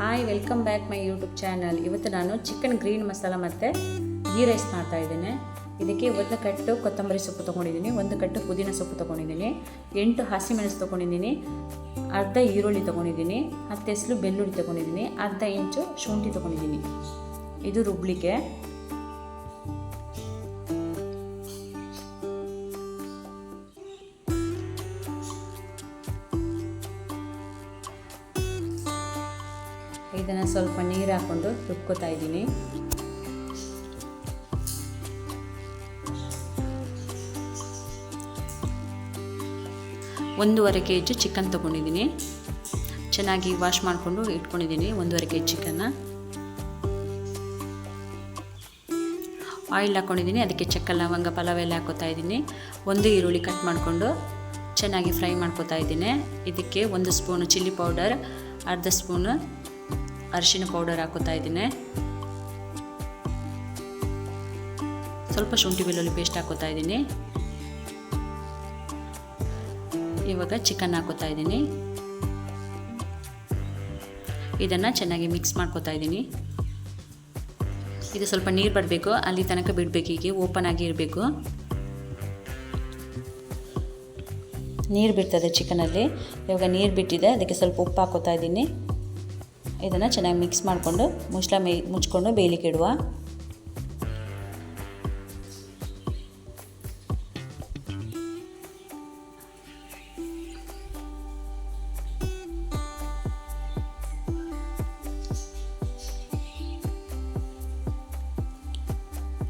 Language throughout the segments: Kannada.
Hi welcome back my YouTube channel ಇವತ್ತು ನಾನು ಚಿಕನ್ ಗ್ರೀನ್ ಮಸಾಲ ಮತ್ತು ಗೀ ರೈಸ್ ಮಾಡ್ತಾ ಇದ್ದೇನೆ. ಇದಕ್ಕೆ ಒಂದು ಕಟ್ಟು ಕೊತ್ತಂಬರಿ ಸೊಪ್ಪು ತೊಗೊಂಡಿದ್ದೀನಿ, ಒಂದು ಕಟ್ಟು ಪುದೀನ ಸೊಪ್ಪು ತೊಗೊಂಡಿದ್ದೀನಿ, ಎಂಟು ಹಸಿಮೆಣಸು ತೊಗೊಂಡಿದ್ದೀನಿ, ಅರ್ಧ ಈರುಳ್ಳಿ ತೊಗೊಂಡಿದ್ದೀನಿ, ಹತ್ತು ಹೆಸಲು ಬೆಳ್ಳುಳ್ಳಿ ತೊಗೊಂಡಿದ್ದೀನಿ, ಅರ್ಧ ಇಂಚು ಶುಂಠಿ ತೊಗೊಂಡಿದ್ದೀನಿ. ಇದು ರುಬ್ಲಿಕ್ಕೆ. ಇದನ್ನು ಸ್ವಲ್ಪ ನೀರು ಹಾಕ್ಕೊಂಡು ರುಬ್ಕೋತಾ ಇದ್ದೀನಿ. ಒಂದೂವರೆ ಕೆ ಜಿ ಚಿಕನ್ ತೊಗೊಂಡಿದ್ದೀನಿ. ಚೆನ್ನಾಗಿ ವಾಶ್ ಮಾಡಿಕೊಂಡು ಇಟ್ಕೊಂಡಿದ್ದೀನಿ ಒಂದೂವರೆ ಕೆ ಜಿ ಚಿಕನ್ನ. ಆಯಿಲ್ ಹಾಕ್ಕೊಂಡಿದ್ದೀನಿ ಅದಕ್ಕೆ ಚಕ್ಕ ಲವಂಗ, ಪಲಾವ್ ಎಲ್ಲ ಹಾಕೋತಾ ಇದ್ದೀನಿ. ಒಂದು ಈರುಳ್ಳಿ ಕಟ್ ಮಾಡಿಕೊಂಡು ಚೆನ್ನಾಗಿ ಫ್ರೈ ಮಾಡ್ಕೋತಾ ಇದ್ದೀನಿ. ಇದಕ್ಕೆ ಒಂದು ಸ್ಪೂನು ಚಿಲ್ಲಿ ಪೌಡರ್ ಅರ್ಧ ಸ್ಪೂನು ಅರಿಶಿನ ಪೌಡರ್ ಹಾಕೋತಾ ಇದ್ದೀನಿ. ಸ್ವಲ್ಪ ಶುಂಠಿ ಬೆಳ್ಳುಳ್ಳಿ ಪೇಸ್ಟ್ ಹಾಕೋತಾ ಇದ್ದೀನಿ. ಇವಾಗ ಚಿಕನ್ ಹಾಕೋತಾ ಇದ್ದೀನಿ. ಇದನ್ನು ಚೆನ್ನಾಗಿ ಮಿಕ್ಸ್ ಮಾಡ್ಕೋತಾ ಇದ್ದೀನಿ. ಇದು ಸ್ವಲ್ಪ ನೀರು ಬರಬೇಕು, ಅಲ್ಲಿ ತನಕ ಬಿಡಬೇಕು ಹೀಗೆ ಓಪನ್ ಆಗಿ ಇರಬೇಕು. ನೀರು ಬಿಡ್ತದೆ ಚಿಕನಲ್ಲಿ ಇವಾಗ ನೀರು ಬಿಟ್ಟಿದೆ, ಅದಕ್ಕೆ ಸ್ವಲ್ಪ ಉಪ್ಪು ಹಾಕೋತಾ ಇದ್ದೀನಿ. ಇದನ್ನು ಚೆನ್ನಾಗಿ ಮಿಕ್ಸ್ ಮಾಡಿಕೊಂಡು ಮುಚ್ಚಳ ಮೇ, ಮುಚ್ಕೊಂಡು ಬೇಯಲಿಕ್ಕೆ ಇಡುವ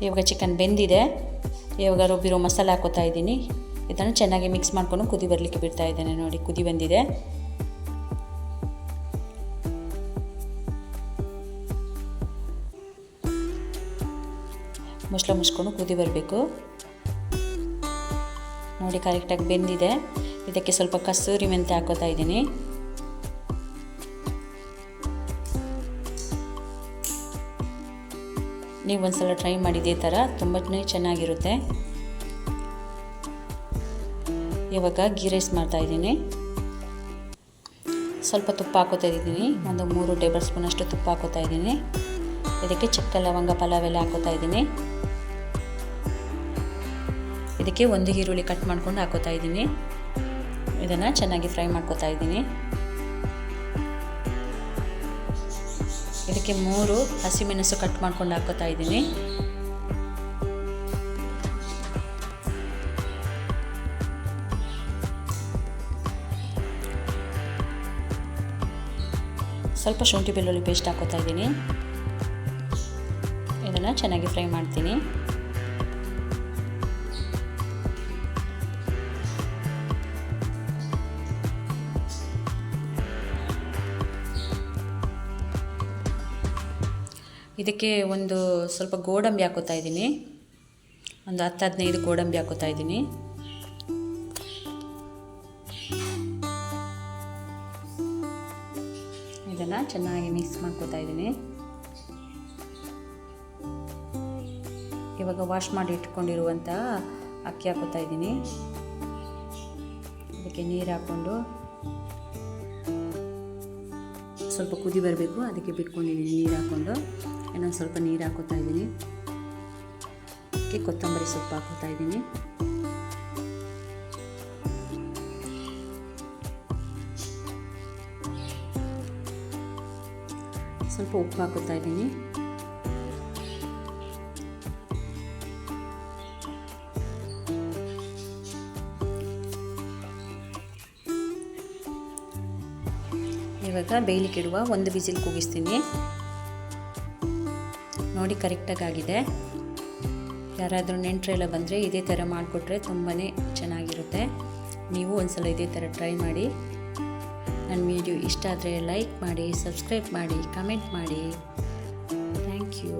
ಇವಾಗ ಚಿಕನ್ ಬೆಂದಿದೆ. ಇವಾಗ ರುಬ್ಬಿರೋ ಮಸಾಲೆ ಹಾಕೋತಾ ಇದ್ದೀನಿ. ಇದನ್ನು ಚೆನ್ನಾಗಿ ಮಿಕ್ಸ್ ಮಾಡಿಕೊಂಡು ಕುದಿ ಬರಲಿಕ್ಕೆ ಬಿಡ್ತಾ ಇದ್ದೇನೆ ನೋಡಿ, ಕುದಿ ಬಂದಿದೆ. ಮುಚ್ಚಳ ಮುಚ್ಕೊಂಡು ಕುದಿ ಬರಬೇಕು. ನೋಡಿ ಕರೆಕ್ಟಾಗಿ ಬೆಂದಿದೆ. ಇದಕ್ಕೆ ಸ್ವಲ್ಪ ಕಸ್ತೂರಿ ಮೆಂತೆ ಹಾಕೋತಾ ಇದ್ದೀನಿ. ನೀವು ಒಂದ್ಸಲ ಟ್ರೈ ಮಾಡಿದ್ದೇ ಥರ ತುಂಬ ಚೆನ್ನಾಗಿರುತ್ತೆ. ಇವಾಗ ಗೀ ರೈಸ್ ಮಾಡ್ತಾಯಿದ್ದೀನಿ ಸ್ವಲ್ಪ ತುಪ್ಪ ಹಾಕೋತಾ ಇದ್ದೀನಿ. ಒಂದು ಮೂರು ಟೇಬಲ್ ಸ್ಪೂನಷ್ಟು ತುಪ್ಪ ಹಾಕೋತಾ ಇದ್ದೀನಿ. ಇದಕ್ಕೆ ಚಿಕ್ಕ ಲವಂಗ ಪಲಾವ್ ಎಲ್ಲ ಹಾಕೋತಾ ಇದ್ದೀನಿ. ಇದಕ್ಕೆ ಒಂದು ಈರುಳ್ಳಿ ಕಟ್ ಮಾಡ್ಕೊಂಡು ಹಾಕೋತಾ ಇದ್ದೀನಿ. ಇದನ್ನು ಚೆನ್ನಾಗಿ ಫ್ರೈ ಮಾಡ್ಕೋತಾ ಇದ್ದೀನಿ. ಇದಕ್ಕೆ ಮೂರು ಹಸಿಮೆಣಸು ಕಟ್ ಮಾಡ್ಕೊಂಡು ಹಾಕೋತಾ ಇದ್ದೀನಿ. ಸ್ವಲ್ಪ ಶುಂಠಿ ಬೆಳ್ಳುಳ್ಳಿ ಪೇಸ್ಟ್ ಹಾಕೋತಾ ಇದ್ದೀನಿ. ಇದನ್ನು ಚೆನ್ನಾಗಿ ಫ್ರೈ ಮಾಡ್ತೀನಿ. ಇದಕ್ಕೆ ಒಂದು ಸ್ವಲ್ಪ ಗೋಡಂಬಿ ಹಾಕೋತಾ ಇದ್ದೀನಿ. ಒಂದು ಹತ್ತು, ಹದಿನೈದು ಗೋಡಂಬಿ ಹಾಕೋತಾ ಇದ್ದೀನಿ. ಇದನ್ನು ಚೆನ್ನಾಗಿ ಮಿಕ್ಸ್ ಮಾಡ್ಕೋತಾ ಇದ್ದೀನಿ. ಇವಾಗ ವಾಶ್ ಮಾಡಿ ಇಟ್ಕೊಂಡಿರುವಂಥ ಅಕ್ಕಿ ಹಾಕೋತಾ ಇದ್ದೀನಿ. ಅದಕ್ಕೆ ನೀರು ಹಾಕ್ಕೊಂಡು ಸ್ವಲ್ಪ ಕುದಿ ಬರಬೇಕು. ಅದಕ್ಕೆ ಬಿಟ್ಕೊಂಡಿದ್ದೀನಿ ನೀರು ಹಾಕ್ಕೊಂಡು. ಇನ್ನೊಂದು ಸ್ವಲ್ಪ ನೀರು ಹಾಕೋತಾ ಇದ್ದೀನಿ. ಅದಕ್ಕೆ ಕೊತ್ತಂಬರಿ ಸೊಪ್ಪು ಹಾಕೋತಾ ಇದ್ದೀನಿ. ಸ್ವಲ್ಪ ಉಪ್ಪು ಹಾಕೋತಾ ಇದ್ದೀನಿ. ಇವಾಗ ಬೇಯಲಿಕ್ಕೆ ಇಡುವ ಒಂದು ಬಿಸಿಲ್ ಕೂಗಿಸ್ತೀನಿ. ನೋಡಿ, ಕರೆಕ್ಟಾಗಿ ಆಗಿದೆ. ಯಾರಾದರೂ ನೆಂಟರೆಲ್ಲ ಬಂದರೆ ಇದೇ ಥರ ಮಾಡಿಕೊಟ್ರೆ ತುಂಬಾ ಚೆನ್ನಾಗಿರುತ್ತೆ. ನೀವು ಒಂದ್ಸಲ ಇದೇ ಥರ ಟ್ರೈ ಮಾಡಿ. ನನ್ನ ವಿಡಿಯೋ ಇಷ್ಟ ಆದರೆ ಲೈಕ್ ಮಾಡಿ, ಸಬ್ಸ್ಕ್ರೈಬ್ ಮಾಡಿ, ಕಮೆಂಟ್ ಮಾಡಿ. Thank you.